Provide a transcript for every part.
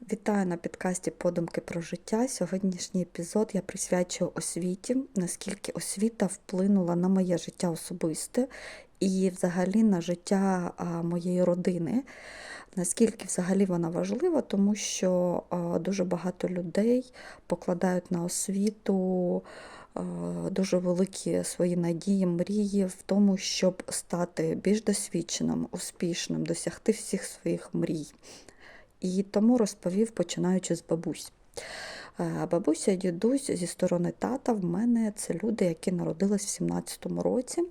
Вітаю на підкасті Подумки про життя. Сьогоднішній епізод я присвячую освіті, наскільки освіта вплинула на моє життя особисте і взагалі на життя моєї родини. Наскільки взагалі вона важлива, тому що дуже багато людей покладають на освіту дуже великі свої надії, мрії в тому, щоб стати більш досвідченим, успішним, досягти всіх своїх мрій. І тому розповів, починаючи з бабусь. Е, Бабуся дідусь зі сторони тата в мене це люди, які народились в 17-му році,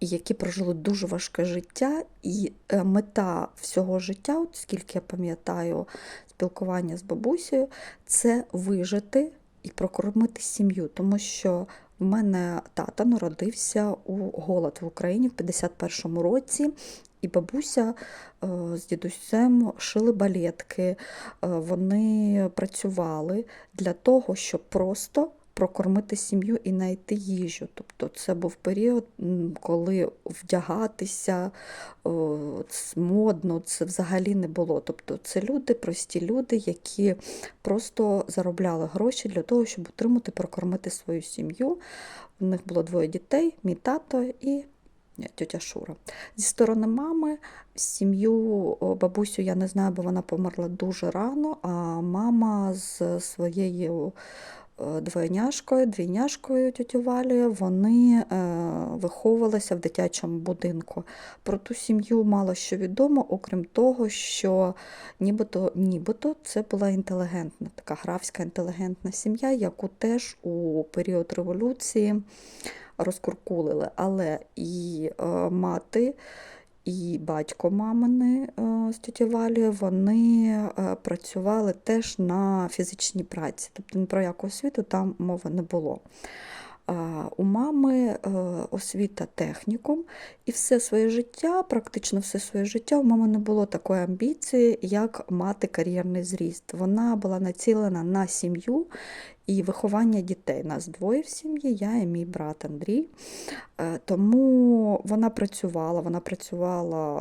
які прожили дуже важке життя. І е, мета всього життя, от скільки я пам'ятаю спілкування з бабусею, це вижити і прокормити сім'ю, тому що в мене тата народився у голод в Україні в 51-му році, і бабуся е, з дідусем шили балетки, е, вони працювали для того, щоб просто прокормити сім'ю і знайти їжу. Тобто це був період, коли вдягатися модно, це взагалі не було. Тобто це люди, прості люди, які просто заробляли гроші для того, щоб утримати, прокормити свою сім'ю. У них було двоє дітей, мій тато і тьотя Шура. Зі сторони мами, сім'ю бабусю я не знаю, бо вона померла дуже рано, а мама з своєю двойняшкою, двійняшкою тьотю Валею, вони е, виховувалися в дитячому будинку. Про ту сім'ю мало що відомо, окрім того, що нібито, нібито це була інтелігентна, така графська інтелігентна сім'я, яку теж у період революції розкуркулили. Але і е, мати, і батько мамини е, з тьоті Валі, вони е, працювали теж на фізичній праці. Тобто ні про яку освіту там мови не було. У мами освіта технікум, і все своє життя, практично все своє життя, у мами не було такої амбіції, як мати кар'єрний зріст. Вона була націлена на сім'ю і виховання дітей. Нас двоє в сім'ї, я і мій брат Андрій. Е, Тому вона працювала, вона працювала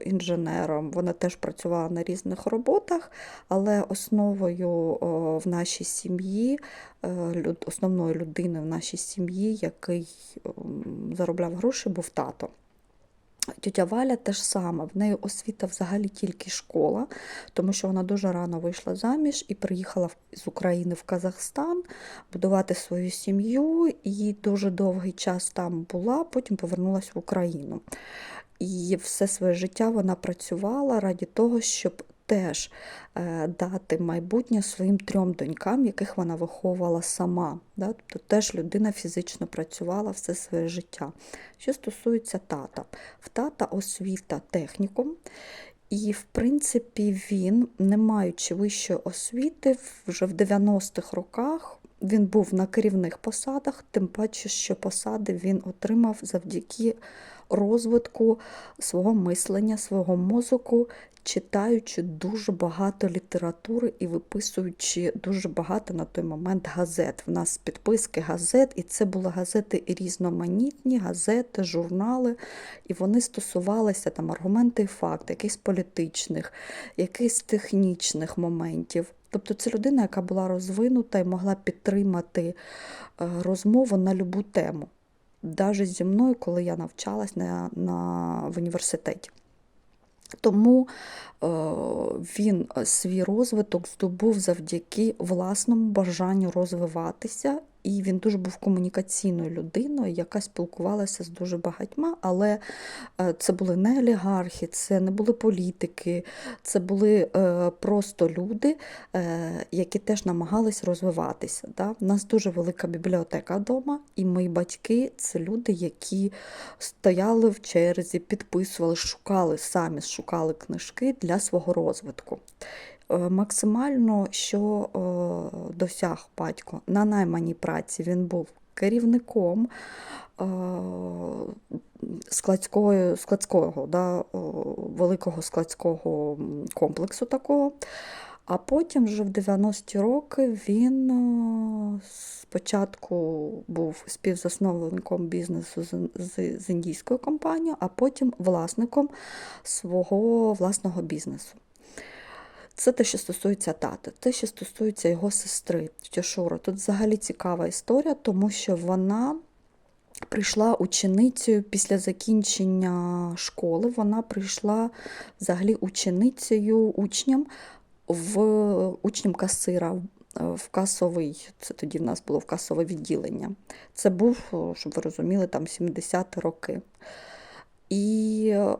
е, інженером, вона теж працювала на різних роботах, але основою в нашій сім'ї, е, основною людиною в нашій сім'ї, який заробляв гроші, був тато. Тетя Валя теж сама, в неї освіта взагалі тільки школа, тому що вона дуже рано вийшла заміж і приїхала з України в Казахстан будувати свою сім'ю, і дуже довгий час там була, потім повернулася в Україну. І все своє життя вона працювала раді того, щоб теж е, дати майбутнє своїм трьом донькам, яких вона виховувала сама. Да? Тобто теж людина фізично працювала все своє життя. Що стосується тата, в тата освіта технікум. І, в принципі, він, не маючи вищої освіти, вже в 90-х роках він був на керівних посадах, тим паче, що посади він отримав завдяки розвитку свого мислення, свого мозку, читаючи дуже багато літератури і виписуючи дуже багато на той момент газет. В нас підписки газет, і це були газети різноманітні, газети, журнали, і вони стосувалися там аргументи і факти, якихось політичних, якихось технічних моментів. Тобто це людина, яка була розвинута і могла підтримати е, розмову на любу тему. Навіть зі мною, коли я навчалась на, на, в університеті. Тому е, він е, свій розвиток здобув завдяки власному бажанню розвиватися, і він дуже був комунікаційною людиною, яка спілкувалася з дуже багатьма, але е, це були не олігархи, це не були політики, це були е, просто люди, е, які теж намагались розвиватися. Да? У нас дуже велика бібліотека вдома, і мої батьки це люди, які стояли в черзі, підписували, шукали самі шукали книжки для свого розвитку. Е, Максимально, що е, досяг батько на найманій праці, він був керівником е, складського, складського да, великого складського комплексу такого. А потім вже в 90-ті роки він спочатку був співзасновником бізнесу з індійською компанією, а потім власником свого власного бізнесу. Це те, що стосується тата, те, що стосується його сестри, Тьошура. Тут взагалі цікава історія, тому що вона прийшла ученицею після закінчення школи. Вона прийшла взагалі ученицею, учнем в учнем касира в касовий. Це тоді в нас було в касове відділення. Це був, щоб ви розуміли, там 70-ті роки. І е,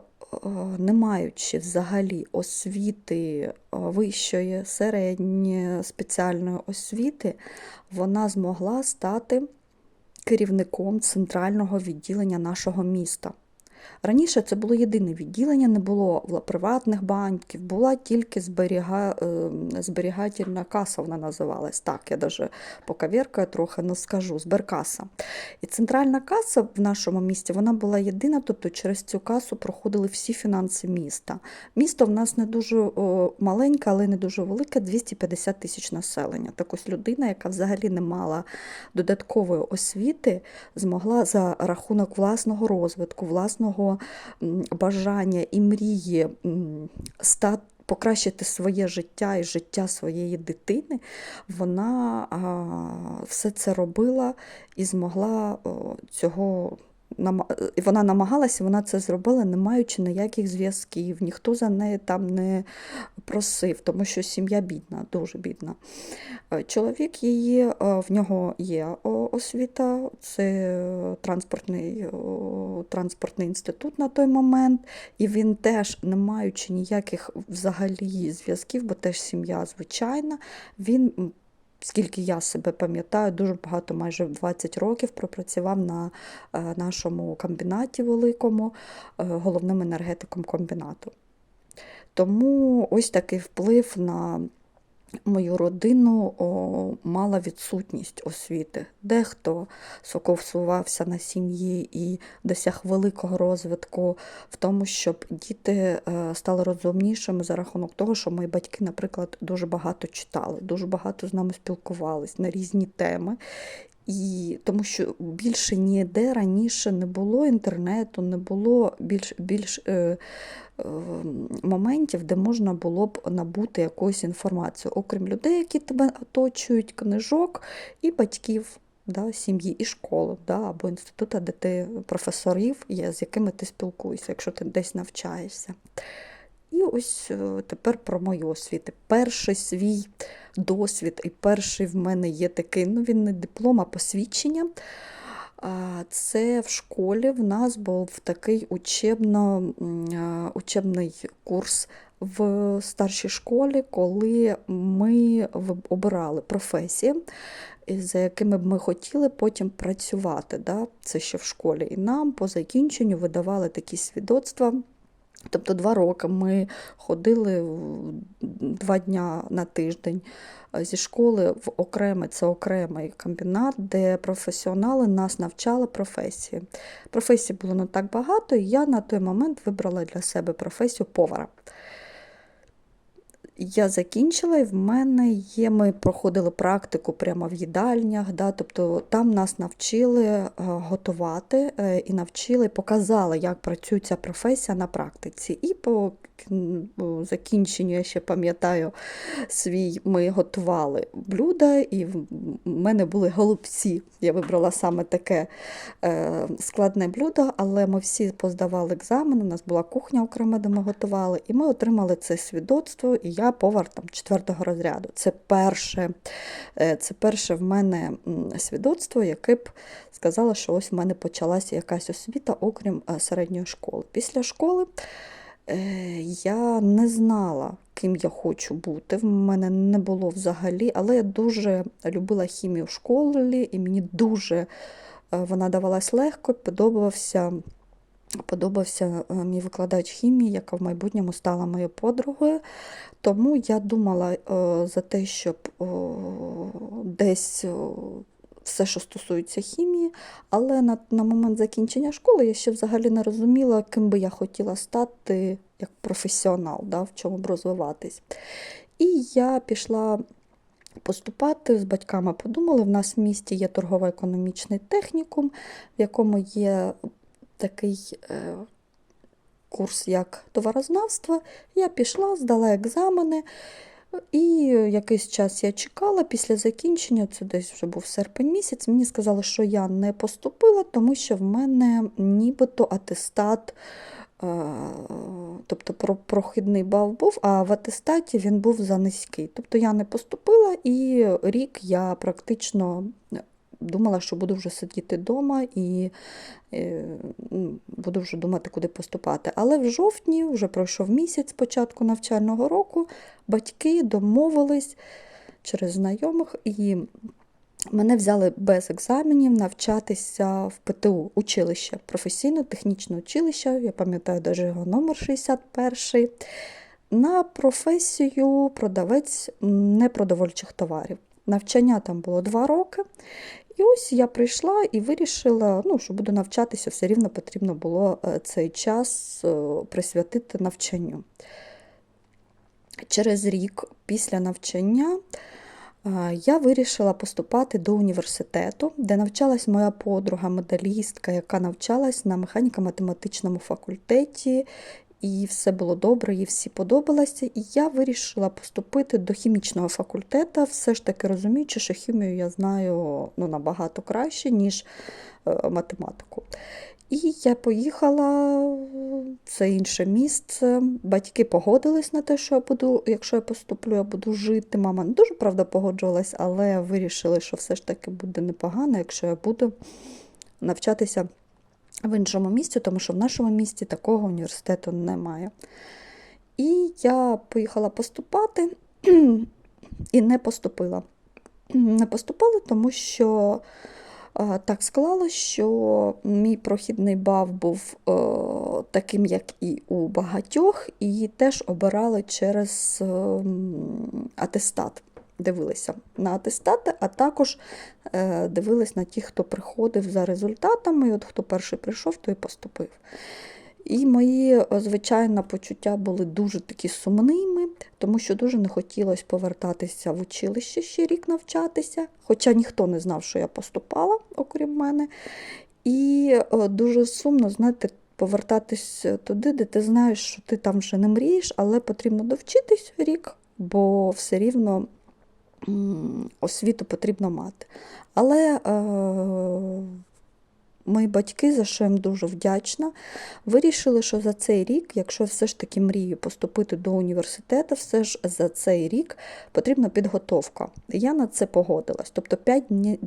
не маючи взагалі освіти е, вищої, середньої, спеціальної освіти, вона змогла стати керівником центрального відділення нашого міста. Раніше це було єдине відділення, не було приватних банків, була тільки зберіга... е, зберігательна каса, вона називалась. Так, я навіть покавіркаю трохи, не скажу, зберкаса. І центральна каса в нашому місті вона була єдина, тобто через цю касу проходили всі фінанси міста. Місто в нас не дуже маленьке, але не дуже велике 250 тисяч населення. Так ось людина, яка взагалі не мала додаткової освіти, змогла за рахунок власного розвитку, власного м, бажання і мрії стати. Покращити своє життя і життя своєї дитини, вона все це робила і змогла цього. Вона намагалася, вона це зробила, не маючи ніяких зв'язків, ніхто за неї там не просив, тому що сім'я бідна, дуже бідна. Е, Чоловік її, е, в нього є освіта, це е, транспортний, транспортний інститут на той момент, і він теж, не маючи ніяких взагалі зв'язків, бо теж сім'я звичайна, він. Скільки я себе пам'ятаю, дуже багато, майже 20 років пропрацював на е, нашому комбінаті великому, е, головним енергетиком комбінату. Тому ось такий вплив на мою родину о, мала відсутність освіти. Дехто соковсувався на сім'ї і досяг великого розвитку в тому, щоб діти е, стали розумнішими за рахунок того, що мої батьки, наприклад, дуже багато читали, дуже багато з нами спілкувались на різні теми. І тому що більше ніде раніше не було інтернету, не було більш, більш е, е, моментів, де можна було б набути якусь інформацію, окрім людей, які тебе оточують, книжок і батьків. Да, сім'ї і школи, да, або інституту, де ти професорів є, з якими ти спілкуєшся, якщо ти десь навчаєшся. І ось е, тепер про мою освіту. Перший свій досвід, і перший в мене є такий, ну він не диплом, а посвідчення. Це в школі в нас був такий учебно, учебний курс в старшій школі, коли ми обирали професії, за якими б ми хотіли потім працювати. Да? Це ще в школі. І нам по закінченню видавали такі свідоцтва. Тобто два роки ми ходили два дня на тиждень е, зі школи в окремий, це окремий комбінат, де професіонали нас навчали професії. Професій було не так багато, і я на той момент вибрала для себе професію повара. Я закінчила, і в мене є. Ми проходили практику прямо в їдальнях. Да, тобто там нас навчили е, готувати е, і навчили, показали, як працює ця професія на практиці. І по закінченню, я ще пам'ятаю, свій ми готували блюда, і в мене були голубці. Я вибрала саме таке е, складне блюдо, але ми всі поздавали екзамен, у нас була кухня окрема, де ми готували, і ми отримали це свідоцтво, і я повар там четвертого розряду. Це перше, е, це перше в мене свідоцтво, яке б сказало, що ось в мене почалася якась освіта, окрім е, середньої школи. Після школи я не знала, ким я хочу бути. В мене не було взагалі, але я дуже любила хімію в школі, і мені дуже е, вона давалась легко, подобався. Подобався е, мій викладач хімії, яка в майбутньому стала моєю подругою. Тому я думала е, за те, щоб десь все, що стосується хімії, але на, на момент закінчення школи я ще взагалі не розуміла, ким би я хотіла стати як професіонал, да, в чому б розвиватись. І я пішла поступати з батьками. Подумали, в нас в місті є торгово-економічний технікум, в якому є такий е, курс як товарознавство. Я пішла, здала екзамени. І якийсь час я чекала після закінчення, це десь вже був серпень місяць. Мені сказали, що я не поступила, тому що в мене нібито атестат, е, тобто про- прохідний бал був, а в атестаті він був за низький. Тобто я не поступила, і рік я практично думала, що буду вже сидіти вдома і е, буду вже думати, куди поступати. Але в жовтні, вже пройшов місяць початку навчального року, батьки домовились через знайомих і мене взяли без екзаменів навчатися в ПТУ, училище, професійно-технічне училище, я пам'ятаю навіть його номер 61, на професію продавець непродовольчих товарів. Навчання там було два роки. І ось я прийшла і вирішила, ну, що буду навчатися, все рівно потрібно було е, цей час е, присвятити навчанню. Через рік після навчання е, я вирішила поступати до університету, де навчалась моя подруга, медалістка, яка навчалась на механіко-математичному факультеті, і все було добре, їй всі подобалося. І я вирішила поступити до хімічного факультету, все ж таки розуміючи, що хімію я знаю ну, набагато краще, ніж е, математику. І я поїхала це інше місце. Батьки погодились на те, що я буду, якщо я поступлю, я буду жити. Мама не дуже правда погоджувалась, але вирішили, що все ж таки буде непогано, якщо я буду навчатися в іншому місці, тому що в нашому місті такого університету немає. І я поїхала поступати і не поступила. Не поступила, тому що е, так склалося, що мій прохідний бал був е, таким, як і у багатьох, і теж обирали через е, м, атестат. Дивилися на атестати, а також е, дивились на ті, хто приходив за результатами. І от хто перший прийшов, той поступив. І мої, е, звичайно, почуття були дуже такі сумними, тому що дуже не хотілося повертатися в училище ще рік навчатися, хоча ніхто не знав, що я поступала, окрім мене. І е, дуже сумно, знаєте, повертатись туди, де ти знаєш, що ти там вже не мрієш, але потрібно довчитись рік, бо все рівно освіту потрібно мати. Але е, мої батьки, за що їм дуже вдячна, вирішили, що за цей рік, якщо все ж таки мрію поступити до університету, все ж за цей рік потрібна підготовка. Я на це погодилась. Тобто 5 дні,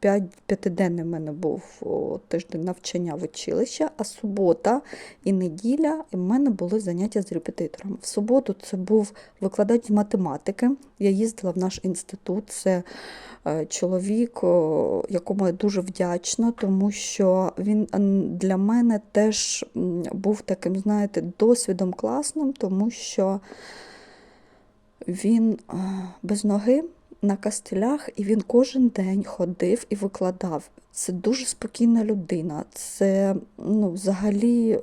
5, п'ятиденний в мене був тиждень навчання в училищі, а субота і неділя в мене були заняття з репетитором. В суботу це був викладач з математики. Я їздила в наш інститут. Це е, чоловік, якому я дуже вдячна, тому що він для мене теж був таким, знаєте, досвідом класним, тому що він е, без ноги на кастелях, і він кожен день ходив і викладав. Це дуже спокійна людина. Це ну, взагалі,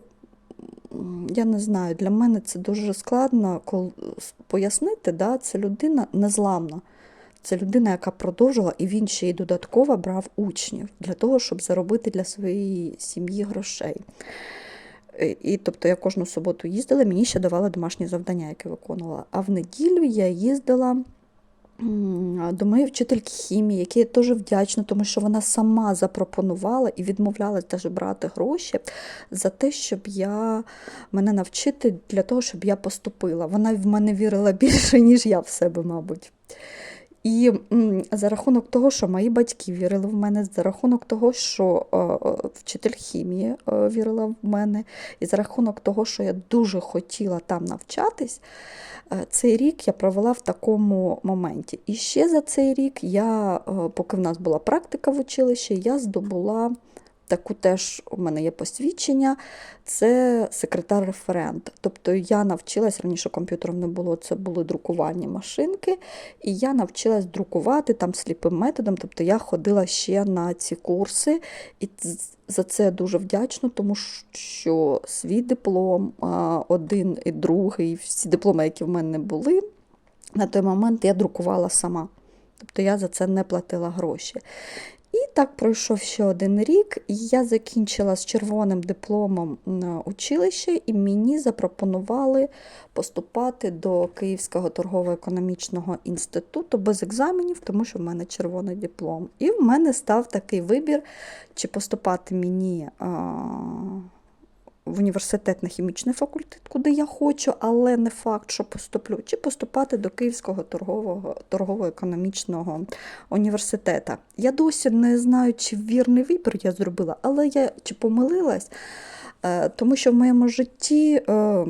я не знаю, для мене це дуже складно пояснити. Да? Це людина незламна. Це людина, яка продовжила, і він ще й додатково брав учнів для того, щоб заробити для своєї сім'ї грошей. Е, І тобто я кожну суботу їздила, мені ще давали домашні завдання, які виконувала. А в неділю я їздила до моєї вчительки хімії, якій я теж вдячна, тому що вона сама запропонувала і відмовлялась теж брати гроші за те, щоб я мене навчити для того, щоб я поступила. Вона в мене вірила більше, ніж я в себе, мабуть. І за рахунок того, що мої батьки вірили в мене, за рахунок того, що е, е, вчитель хімії е, вірила в мене, і за рахунок того, що я дуже хотіла там навчатись, цей рік я провела в такому моменті. І ще за цей рік я, поки в нас була практика в училищі, я здобула таку теж у мене є посвідчення, це секретар-референт. Тобто я навчилась раніше комп'ютером не було, це були друкувальні машинки, і я навчилась друкувати там сліпим методом. Тобто я ходила ще на ці курси, і за це дуже вдячна, тому що свій диплом, один і другий, всі дипломи, які в мене були, на той момент я друкувала сама. Тобто я за це не платила гроші. І так пройшов ще один рік, і я закінчила з червоним дипломом на училище, і мені запропонували поступати до Київського торгово-економічного інституту без екзаменів, тому що в мене червоний диплом. І в мене став такий вибір, чи поступати мені. А, в університет на хімічний факультет, куди я хочу, але не факт, що поступлю, чи поступати до Київського торгового, торгово-економічного університету. Я досі не знаю, чи вірний вибір я зробила, але я чи помилилась, е, тому що в моєму житті е,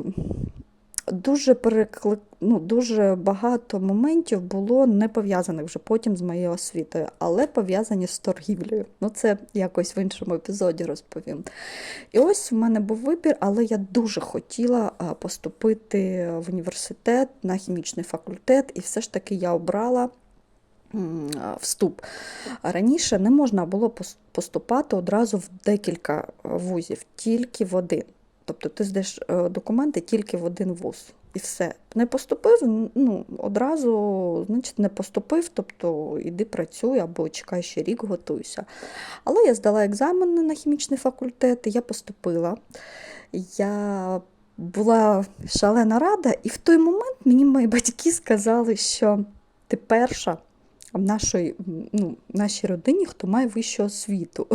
дуже переклик... ну, дуже багато моментів було не пов'язаних вже потім з моєю освітою, але пов'язані з торгівлею. Ну, це якось в іншому епізоді розповім. І ось в мене був вибір, але я дуже хотіла поступити в університет на хімічний факультет, і все ж таки я обрала. Вступ. Раніше не можна було поступати одразу в декілька вузів, тільки в один. Тобто ти здаєш е, документи тільки в один вуз. І все. Не поступив, ну, одразу, значить, не поступив, тобто іди працюй або чекай ще рік, готуйся. Але я здала екзамени на хімічний факультет, я поступила. Я була шалена рада, і в той момент мені мої батьки сказали, що ти перша в нашій, ну, нашій родині, хто має вищу освіту.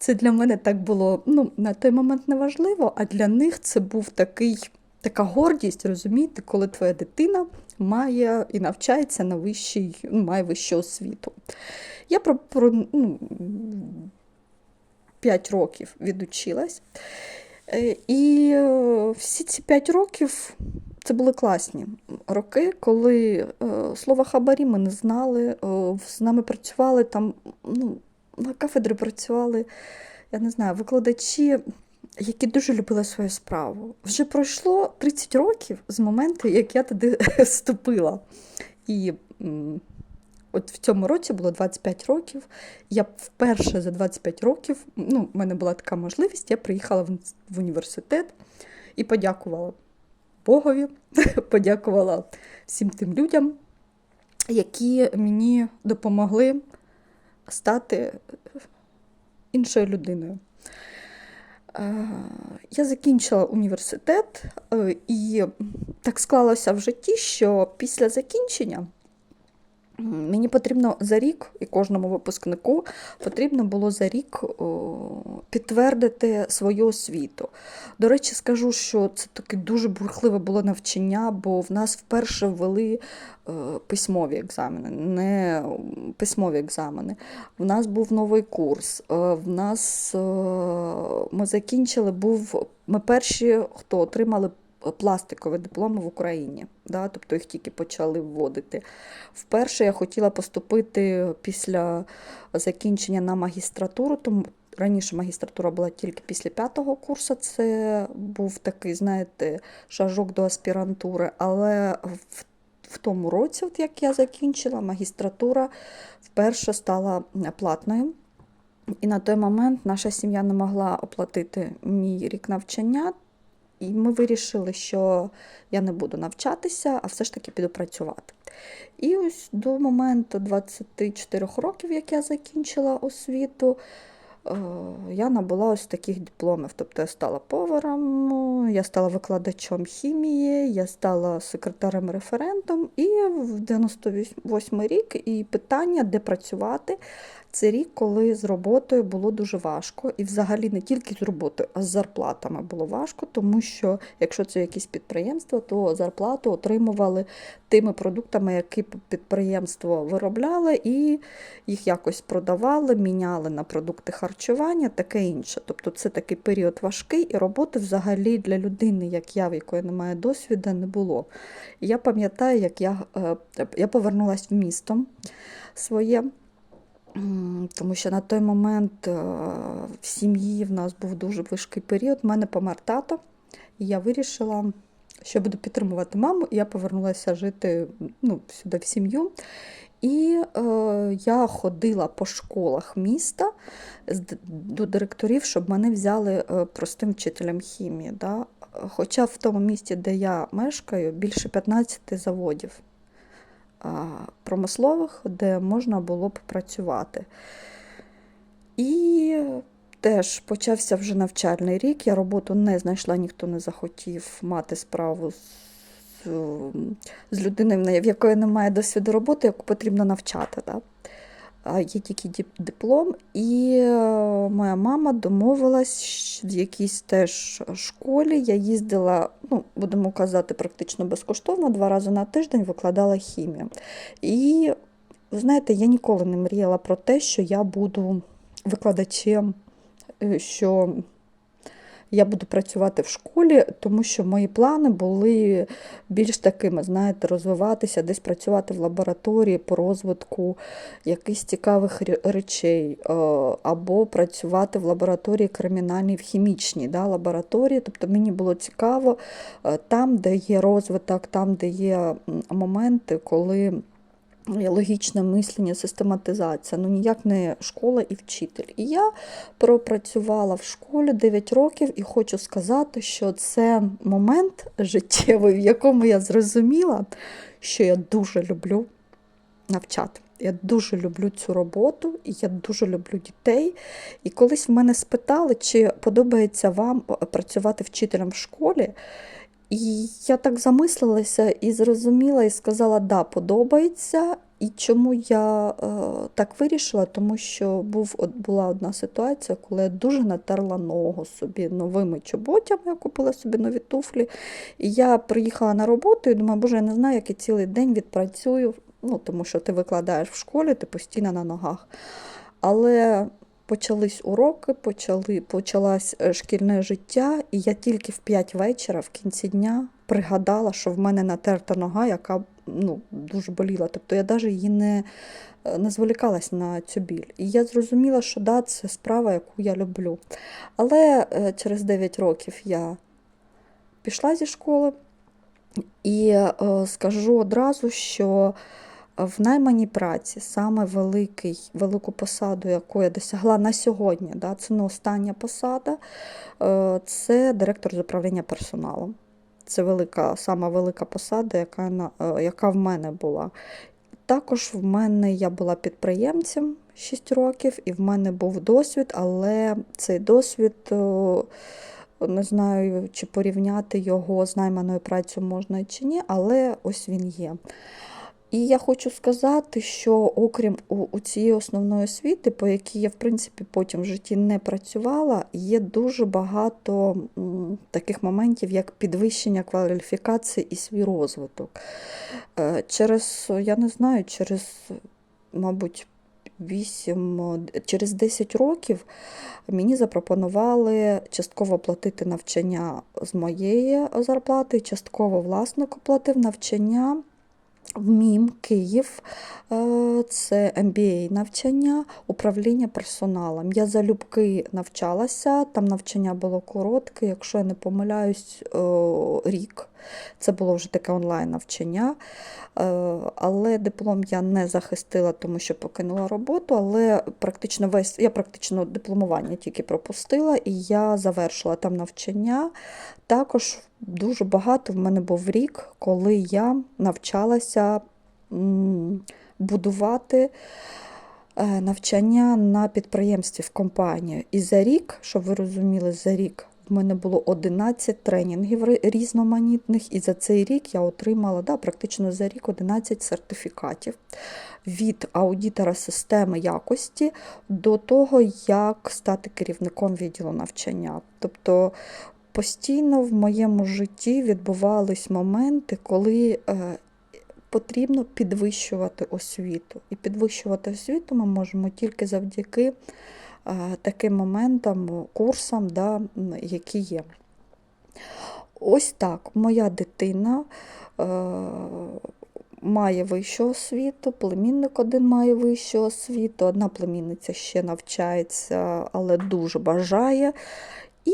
Це для мене так було ну, на той момент не важливо, а для них це був такий, така гордість, розумієте, коли твоя дитина має і навчається на вищій, ну, має вищу освіту. Я про, про ну, 5 років відучилась. Е, І е, всі ці 5 років це були класні роки, коли е, слова хабарі ми не знали, з нами працювали там, ну, на кафедрі працювали, я не знаю, викладачі, які дуже любили свою справу. Вже пройшло 30 років з моменту, як я туди вступила. І от в цьому році було 25 років. Я вперше за 25 років, ну, в мене була така можливість, я приїхала в, університет і подякувала Богові, подякувала всім тим людям, які мені допомогли стати іншою людиною. Е, Я закінчила університет, е, і так склалося в житті, що після закінчення мені потрібно за рік, і кожному випускнику потрібно було за рік підтвердити свою освіту. До речі, скажу, що це таке дуже бурхливе було навчання, бо в нас вперше ввели е, письмові екзамени, не письмові екзамени. В нас був новий курс. е, В нас е, ми закінчили, був ми перші, хто отримали пластикові дипломи в Україні. Да? Тобто їх тільки почали вводити. Вперше я хотіла поступити після закінчення на магістратуру, тому раніше магістратура була тільки після п'ятого курсу. Це був такий, знаєте, шажок до аспірантури. Але в, в тому році, от як я закінчила, магістратура вперше стала платною. І на той момент наша сім'я не могла оплатити мій рік навчання, і ми вирішили, що я не буду навчатися, а все ж таки піду працювати. І ось до моменту 24 років, як я закінчила освіту, е, я набула ось таких дипломів. Тобто я стала поваром, я стала викладачом хімії, я стала секретарем-референтом. І в 98 рік і питання, де працювати. Це рік, коли з роботою було дуже важко, і взагалі не тільки з роботою, а з зарплатами було важко, тому що якщо це якісь підприємства, то зарплату отримували тими продуктами, які підприємство виробляло, і їх якось продавали, міняли на продукти харчування, таке інше. Тобто це такий період важкий, і роботи взагалі для людини, як я, в якої немає досвіду, не було. Я пам'ятаю, як я, е, я повернулася в місто своє. Тому що на той момент е, в сім'ї в нас був дуже важкий період. У мене помер тато, і я вирішила, що буду підтримувати маму, і я повернулася жити ну, сюди в сім'ю. І е, я ходила по школах міста до директорів, щоб мене взяли е, простим вчителем хімії. Да? Хоча в тому місті, де я мешкаю, більше 15 заводів промислових, де можна було б працювати. І теж почався вже навчальний рік. Я роботу не знайшла, ніхто не захотів мати справу з, з людиною, в якої немає досвіду роботи, яку потрібно навчати. Да? Є тільки диплом, і е, моя мама домовилась в якійсь теж школі. Я їздила, ну, будемо казати, практично безкоштовно, два рази на тиждень викладала хімію. І ви знаєте, я ніколи не мріяла про те, що я буду викладачем, е, що я буду працювати в школі, тому що мої плани були більш такими, знаєте, розвиватися, десь працювати в лабораторії по розвитку якихось цікавих речей, е, або працювати в лабораторії кримінальній, в хімічній да, лабораторії. Тобто мені було цікаво е, там, де є розвиток, там, де є моменти, коли. Логічне мислення, систематизація, ну ніяк не школа і вчитель. І я пропрацювала в школі 9 років і хочу сказати, що це момент життєвий, в якому я зрозуміла, що я дуже люблю навчати. Я дуже люблю цю роботу, і я дуже люблю дітей. І колись в мене спитали, чи подобається вам е, працювати вчителем в школі. І я так замислилася і зрозуміла, і сказала, да, подобається. І чому я е, так вирішила? Тому що був, от, була одна ситуація, коли я дуже натерла ногу собі новими чоботями, я купила собі нові туфлі. І я приїхала на роботу і думаю, боже, я не знаю, як я цілий день відпрацюю, ну, тому що ти викладаєш в школі, ти постійно на ногах. Але почались уроки, почали, почалось е, шкільне життя, і я тільки в 5 вечора, в кінці дня, пригадала, що в мене натерта нога, яка ну, дуже боліла. Тобто я навіть її не, е, не зволікалась на цю біль. І я зрозуміла, що да, це справа, яку я люблю. Але е, через 9 років я пішла зі школи і скажу одразу, що в найманій праці саме великий, велику посаду, яку я досягла на сьогодні, да, це не остання посада, е, це директор з управління персоналом. Це велика, сама велика посада, яка, е, яка в мене була. Також в мене я була підприємцем 6 років, і в мене був досвід, але цей досвід, е, не знаю, чи порівняти його з найманою працею можна чи ні, але ось він є. І я хочу сказати, що окрім у, у цієї основної освіти, по якій я, в принципі, потім в житті не працювала, є дуже багато м, таких моментів, як підвищення кваліфікації і свій розвиток. Е, Через, я не знаю, через, мабуть, 8, через 10 років мені запропонували частково платити навчання з моєї зарплати, частково власник оплатив навчання в МІМ Київ, е, це MBA навчання, управління персоналом. Я залюбки навчалася, там навчання було коротке, якщо я не помиляюсь, рік. Це було вже таке онлайн навчання. Е, Але диплом я не захистила, тому що покинула роботу. Але практично весь я практично дипломування тільки пропустила, і я завершила там навчання. Також дуже багато в мене був рік, коли я навчалася будувати е, навчання на підприємстві в компанію. І за рік, щоб ви розуміли, за рік в мене було 11 тренінгів різноманітних, і за цей рік я отримала да, практично за рік 11 сертифікатів від аудитора системи якості до того, як стати керівником відділу навчання. Тобто постійно в моєму житті відбувались моменти, коли е, потрібно підвищувати освіту. І підвищувати освіту ми можемо тільки завдяки таким моментам, курсам, да, які є. Ось так, моя дитина е, має вищу освіту, племінник один має вищу освіту, одна племінниця ще навчається, але дуже бажає. І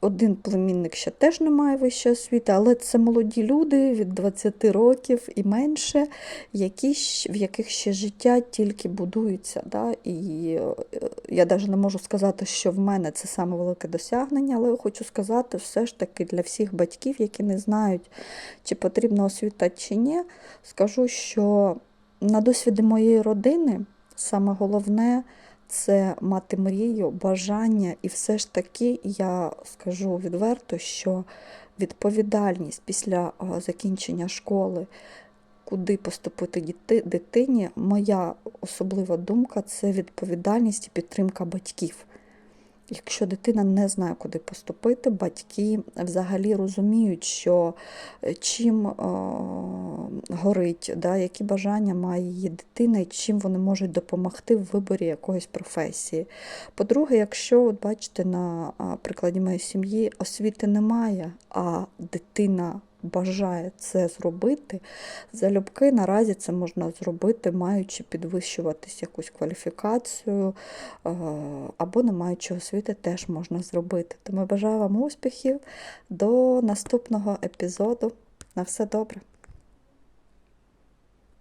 один племінник ще теж не має вищої освіти, але це молоді люди від 20 років і менше, які, в яких ще життя тільки будується. Да? І е, я навіть не можу сказати, що в мене це саме велике досягнення, але я хочу сказати, все ж таки для всіх батьків, які не знають, чи потрібна освіта чи ні, скажу, що на досвіді моєї родини саме головне це мати мрію, бажання, і все ж таки я скажу відверто, що відповідальність після закінчення школи, куди поступити дитині, моя особлива думка це відповідальність і підтримка батьків. Якщо дитина не знає, куди поступити, батьки взагалі розуміють, що е, чим е, горить, да, які бажання має її дитина і чим вони можуть допомогти в виборі якоїсь професії. По-друге, якщо от бачите на прикладі моєї сім'ї освіти немає, а дитина бажає це зробити, залюбки наразі це можна зробити, маючи підвищуватись якусь кваліфікацію е, або не маючи освіти, теж можна зробити. Тому бажаю вам успіхів до наступного епізоду. На все добре.